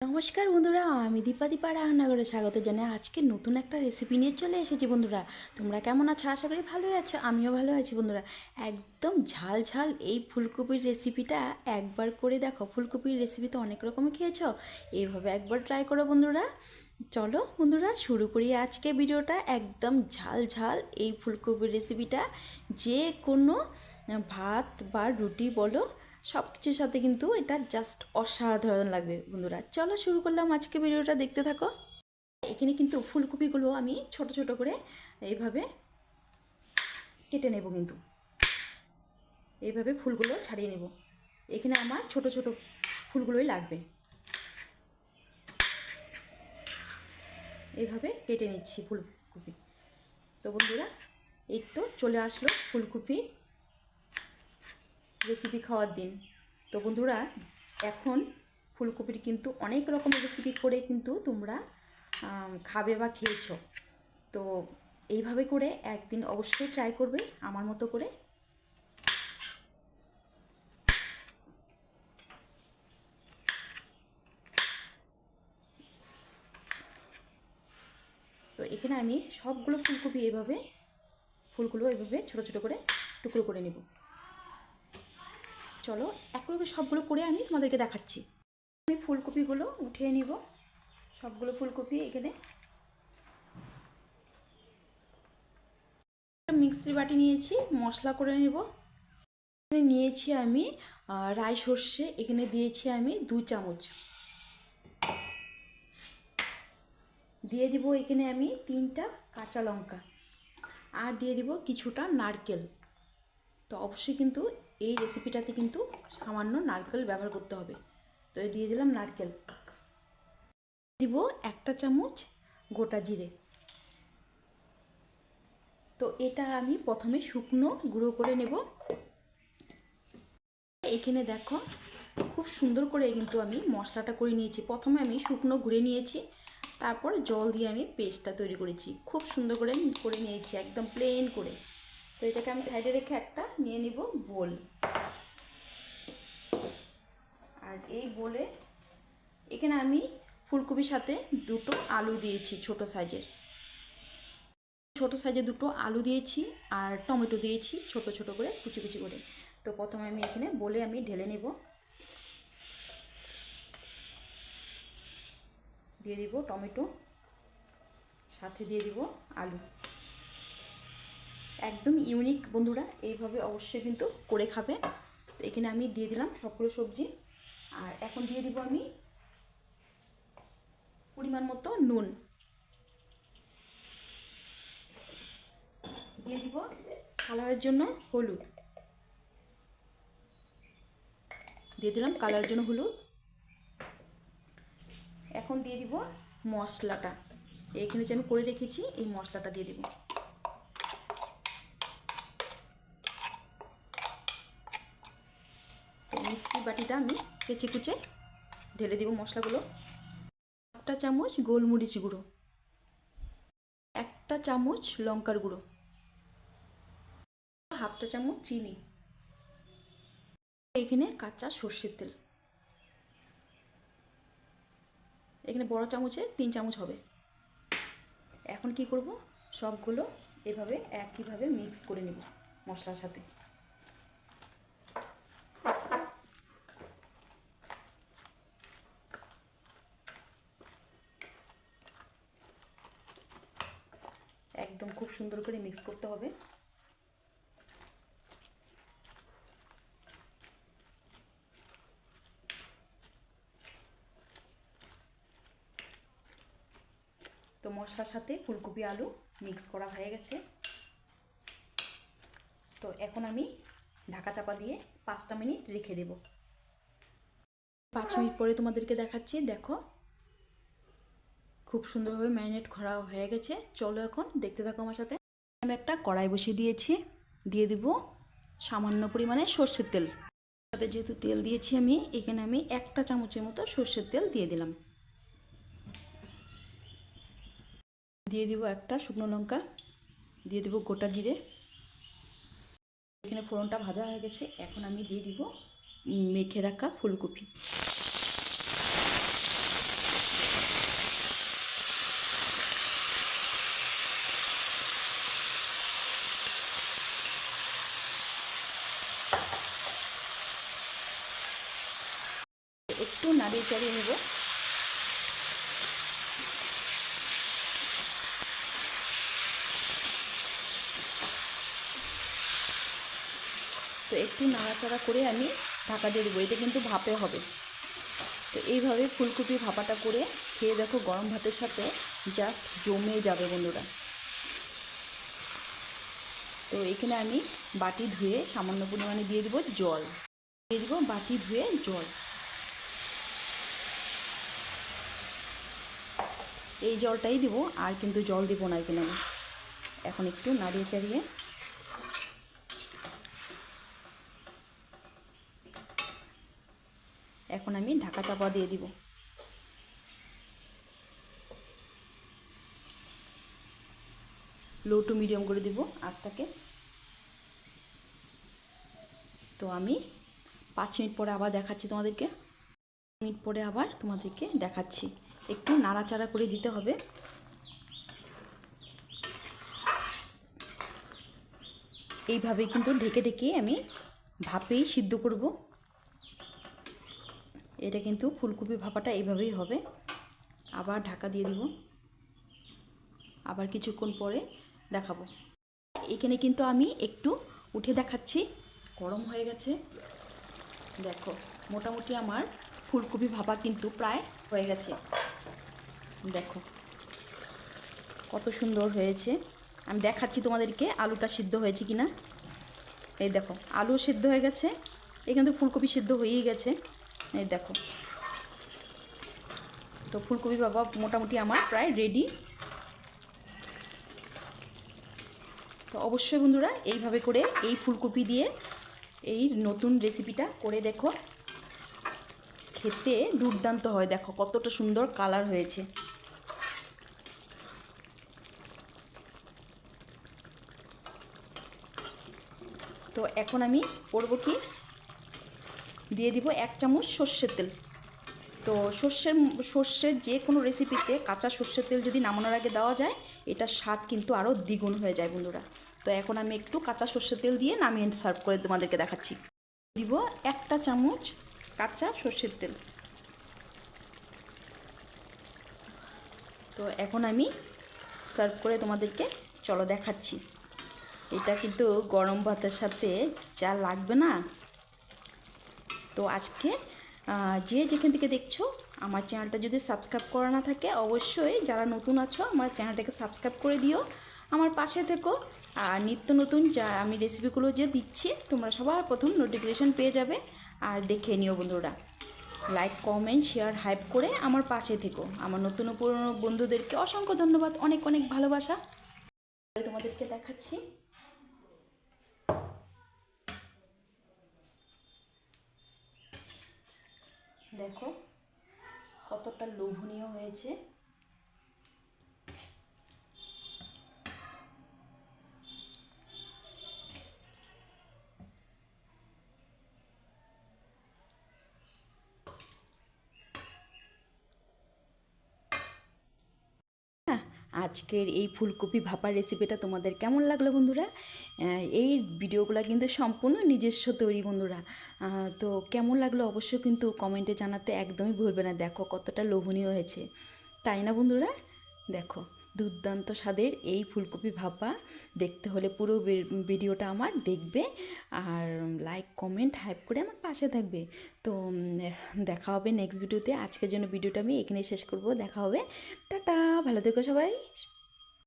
নমস্কার বন্ধুরা, আমি দীপা দীপা রান্নাঘরে স্বাগত জানাই। আজকে নতুন একটা রেসিপি নিয়ে চলে এসেছি বন্ধুরা। তোমরা কেমন আছো? আশা করি ভালোই আছো, আমিও ভালো আছি বন্ধুরা। একদম ঝাল ঝাল এই ফুলকপির রেসিপিটা একবার করে দেখো। ফুলকপির রেসিপি তো অনেক রকমই খেয়েছো, এইভাবে একবার ট্রাই করো বন্ধুরা। চলো বন্ধুরা, শুরু করি আজকে ভিডিওটা। একদম ঝাল ঝাল এই ফুলকপির রেসিপিটা যে কোনো ভাত বা রুটি বলো সব কিছুর সাথে কিন্তু এটা জাস্ট অসাধারণ লাগবে বন্ধুরা। চলো শুরু করলাম আজকে ভিডিওটা, দেখতে থাকো। এখানে কিন্তু ফুলকপিগুলো আমি ছোট ছোট করে এইভাবে কেটে নেব কিন্তু। এইভাবে ফুলগুলো ছাড়িয়ে নেব। এখানে আমার ছোট ছোট ফুলগুলোই লাগবে। এইভাবে কেটে নিচ্ছি ফুলকপি। তো বন্ধুরা, এই তো চলে আসলো ফুলকপির রেসিপি খাওয়ার দিন। তো বন্ধুরা, এখন ফুলকপির কিন্তু অনেক রকমের রেসিপি করে কিন্তু তোমরা খাবে বা খেয়েছো। তো এইভাবে করে একদিন অবশ্যই ট্রাই করবে আমার মতো করে। তো এখানে আমি সবগুলো ফুলকপি এভাবে ফুলগুলো এভাবে ছোটো ছোটো করে টুকরো করে নেব। চলো একলগে সবগুলো করে আমি তোমাদেরকে দেখাচ্ছি। আমি ফুলকপিগুলো উঠিয়ে নিব। সবগুলো ফুলকপি এখানে। মিক্সি বাটি নিয়েছি, মশলা করে নেব। এখানে নিয়েছি আমি রাই সর্ষে, এখানে দিয়েছি আমি দু চামচ। দিয়ে দিব এখানে আমি তিনটা কাঁচা লঙ্কা। আর দিয়ে দিব কিছুটা নারকেল। তো অবশ্যই কিন্তু এই রেসিপিটাতে কিন্তু সামান্য নারকেল ব্যবহার করতে হবে। তো দিয়ে দিলাম নারকেল। দিব একটা চামচ গোটা জিরে। তো এটা আমি প্রথমে শুকনো গুঁড়ো করে নেব। এখানে দেখো, খুব সুন্দর করে কিন্তু আমি মশলাটা করে নিয়েছি। প্রথমে আমি শুকনো ঘুরে নিয়েছি, তারপর জল দিয়ে আমি পেস্টটা তৈরি করেছি। খুব সুন্দর করে করে নিয়েছি, একদম প্লেন করে। তো এটাকে আমি সাইডে রেখে একটা নিয়ে নিব বোল। আর এই বোলে এখানে আমি ফুলকপির সাথে দুটো আলু দিয়েছি ছোট সাইজের। ছোট সাইজে দুটো আলু দিয়েছি আর টমেটো দিয়েছি ছোট ছোট করে, কুচি কুচি করে। তো প্রথমে আমি এখানে বলে আমি ঢেলে নেব। দিয়ে দিব টমেটো, সাথে দিয়ে দিব আলু। একদম ইউনিক বন্ধুরা, এইভাবে অবশ্যই কিন্তু করে খাবে। তো এখানে আমি দিয়ে দিলাম সবগুলো সবজি। আর এখন দিয়ে দিব আমি পরিমাণ মতো নুন। দিয়ে দিব কালারের জন্য হলুদ। দিয়ে দিলাম কালারের জন্য হলুদ। এখন দিয়ে দিব মশলাটা। এখানে যে আমি করে রেখেছি, এই মশলাটা দিয়ে দিব তো মিষ্টি বাটিটা আমি কেচে কুচে ঢেলে দিব মশলাগুলো। একটা চামচ গোলমরিচ গুঁড়ো, একটা চামচ লঙ্কার গুঁড়ো হাফটা চামচ চিনি, এখানে কাঁচা সর্ষের তেল। এখানে বড় চামচে তিন চামচ হবে। এখন কি করব? সবগুলো এভাবে একইভাবে মিক্স করে নেব মশলার সাথে। একদম খুব সুন্দর করে মিক্স করতে হবে। তো মশলার সাথে ফুলকপি আলু মিক্স করা হয়ে গেছে। তো এখন আমি ঢাকা চাপা দিয়ে পাঁচটা মিনিট রেখে দেব। পাঁচ মিনিট পরে তোমাদেরকে দেখাচ্ছি, দেখো খুব সুন্দরভাবে ম্যারিনেট করা হয়ে গেছে। চলো এখন দেখতে থাকো আমার সাথে। আমি একটা কড়াই বসিয়ে দিয়েছি। দিয়ে দিব সামান্য পরিমাণে সর্ষের তেল। সাথে যেহেতু তেল দিয়েছি আমি, এখানে আমি একটা চামচের মতো সর্ষের তেল দিয়ে দিলাম। দিয়ে দিব একটা শুকনো লঙ্কা। দিয়ে দিব গোটা জিরে। এখানে ফোড়নটা ভাজা হয়ে গেছে। এখন আমি দিয়ে দিব মেখে রাখা ফুলকপি। নেব তো একটু নাড়াচাড়া করে আমি ঢাকা দিয়ে দেবো। এটা কিন্তু ভাপে হবে। তো এইভাবে ফুলকপি ভাপাটা করে খেয়ে দেখো গরম ভাতের সাথে জাস্ট জমে যাবে বন্ধুরা। তো এখানে আমি বাটি ধুয়ে সামান্য পরিমাণে দিয়ে দেবো জল। দিয়ে দেবো বাটি ধুয়ে জল। এই জলটাই দিব, আর কিন্তু জল দিব না এখানে আমি। এখন একটু নাড়িয়ে চাড়িয়ে। এখন আমি ঢাকা চাপা দিয়ে দিব। লো টু মিডিয়াম করে দিব আঁচটাকে। তো আমি পাঁচ মিনিট পরে আবার দেখাচ্ছি তোমাদেরকে। মিনিট পরে আবার তোমাদেরকে দেখাচ্ছি। একটু নাড়াচাড়া করে দিতে হবে। এইভাবে কিন্তু ঢেকে ঢেকে আমি ভাপেই সিদ্ধ করব। এটা কিন্তু ফুলকপি ভাপাটা এইভাবেই হবে। আবার ঢাকা দিয়ে দিব। আবার কিছুক্ষণ পরে দেখাবো। এখানে কিন্তু আমি একটু উঠে দেখাচ্ছি। গরম হয়ে গেছে। দেখো, মোটামুটি আমার ফুলকপি ভাপা কিন্তু প্রায় হয়ে গেছে। দেখো। কত সুন্দর হয়েছে। আমি দেখাচ্ছি তোমাদেরকে আলুটা সিদ্ধ হয়েছে কি না এই দেখো, আলু সিদ্ধ হয়ে গেছে। এখানে তো ফুলকপি সিদ্ধ হয়েই গেছে। এই দেখো। তো ফুলকপি বাবা মোটামুটি আমার প্রায় রেডি তো অবশ্যই বন্ধুরা এইভাবে করে এই ফুলকপি দিয়ে এই নতুন রেসিপিটা করে দেখো। খেতে দুর্দান্ত হয়। দেখো কতটা সুন্দর কালার হয়েছে। তো এখন আমি করব কি? দিয়ে দিব এক চামচ সর্ষের তেল। তো সর্ষের সর্ষের যে কোনো রেসিপিতে কাঁচা সর্ষের তেল যদি নামানোর আগে দেওয়া যায়, এটার স্বাদ কিন্তু আরও দ্বিগুণ হয়ে যায় বন্ধুরা। তো এখন আমি একটু কাঁচা সর্ষের তেল দিয়ে নামিয়ে সার্ভ করে তোমাদেরকে দেখাচ্ছি। দিব একটা চামচ কাঁচা সর্ষের তেল। তো এখন আমি সার্ভ করে তোমাদেরকে চলো দেখাচ্ছি। এটা কিন্তু গরম ভাতের সাথে চা লাগবে না। তো আজকে যে যেখান থেকে দেখছ, আমার চ্যানেলটা যদি সাবস্ক্রাইব করা না থাকে, অবশ্যই যারা নতুন আছো, আমার চ্যানেলটাকে সাবস্ক্রাইব করে দিও। আমার পাশে থেকো। আর নিত্য নতুন যা আমি রেসিপিগুলো যে দিচ্ছি, তোমরা সবার প্রথম নোটিফিকেশান পেয়ে যাবে। আর দেখে নিও বন্ধুরা। লাইক কমেন্ট শেয়ার হাইপ করে আমার পাশে থেকো। আমার নতুন পুরনো বন্ধুদেরকে অসংখ্য ধন্যবাদ। অনেক অনেক ভালোবাসা। তোমাদেরকে দেখাচ্ছি। দেখো কতটা লোভনীয় হয়েছে। আজকের এই ফুলকপি ভাপার রেসিপিটা তোমাদের কেমন লাগল বন্ধুরা? এই ভিডিওগুলো কিন্তু সম্পূর্ণ নিজস্ব তৈরি বন্ধুরা। তো কেমন লাগল অবশ্যই কিন্তু কমেন্টে জানাতে একদমই ভুলবে না। দেখো কতটা লোভনীয় হয়েছে। তাই না বন্ধুরা? দেখো, দুর্দান্ত স্বাদের এই ফুলকপি ভাপা। দেখতে হলে পুরো ভিডিওটা আমার দেখবে আর লাইক কমেন্ট হাইপ করে আমার পাশে থাকবে। তো দেখা হবে নেক্সট ভিডিওতে আজকের জন্য ভিডিওটা আমি এখানে শেষ করব। দেখা হবে। টাটা! ভালো থেকো সবাই।